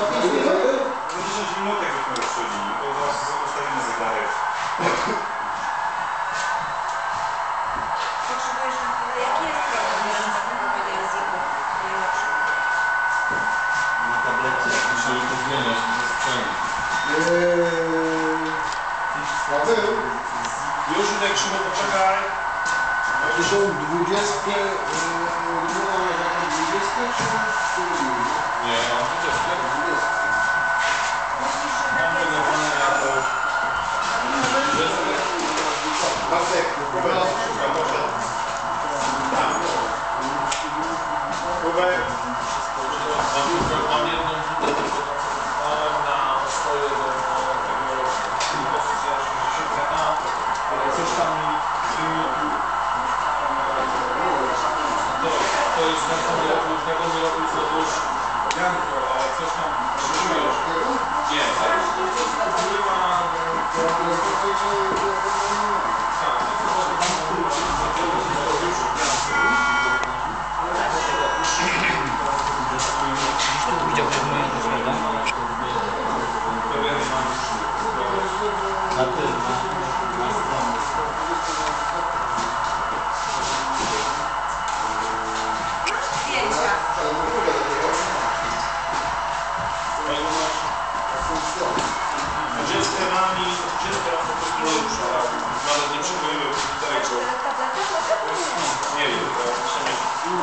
Za 10 minut jakbyśmy ruszyli, to zaraz ustawimy zegarek. Potrzebujesz. Jaki jest problem językowy języku najlepszy? Na tablecie musieli to zmieniać ze sprzętu. Paweł, Już jak Szymon, poczekaj. to są 20, yy, numer jaka 20 czy Bartek, Kubek, szukam, proszę. Kubek. Mam tylko mam jedną wódę, tylko zaproponowałem na swoje do tego pozycja 60 a ale coś tam mi na roku, roku Na